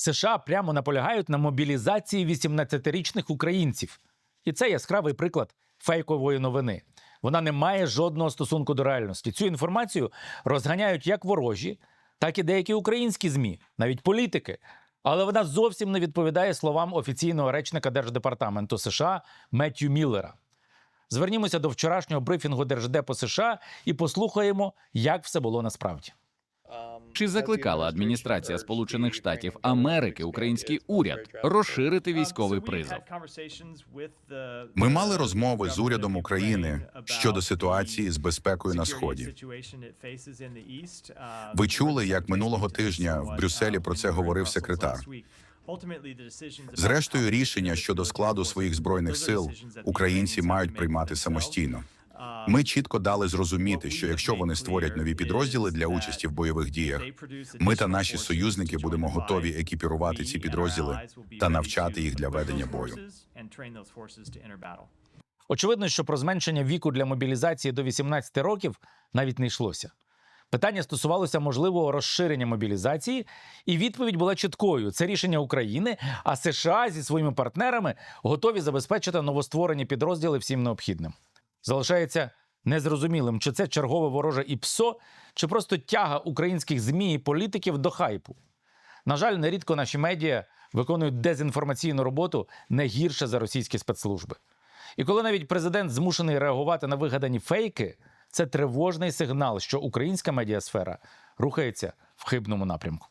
США прямо наполягають на мобілізації 18-річних українців. І це яскравий приклад фейкової новини. Вона не має жодного стосунку до реальності. Цю інформацію розганяють як ворожі, так і деякі українські змі, навіть політики. Але вона зовсім не відповідає словам офіційного речника Держдепартаменту США Меттью Міллера. Звернімося до вчорашнього брифінгу Держдепу США і послухаємо, як все було насправді. Чи закликала адміністрація Сполучених Штатів Америки український уряд розширити військовий призов? Ми мали розмови з урядом України щодо ситуації з безпекою на сході. Ви чули, як минулого тижня в Брюсселі про це говорив секретар. Зрештою, рішення щодо складу своїх збройних сил українці мають приймати самостійно. Ми чітко дали зрозуміти, що якщо вони створять нові підрозділи для участі в бойових діях, ми та наші союзники будемо готові екіпірувати ці підрозділи та навчати їх для ведення бою. Очевидно, що про зменшення віку для мобілізації до 18 років навіть не йшлося. Питання стосувалося можливого розширення мобілізації, і відповідь була чіткою: це рішення України, а США зі своїми партнерами готові забезпечити новостворені підрозділи всім необхідним. Залишається незрозумілим, чи це чергове вороже ІПСО, чи просто тяга українських змі і політиків до хайпу. На жаль, нерідко наші медіа виконують дезінформаційну роботу не гірше за російські спецслужби. І коли навіть президент змушений реагувати на вигадані фейки, це тривожний сигнал, що українська медіасфера рухається в хибному напрямку.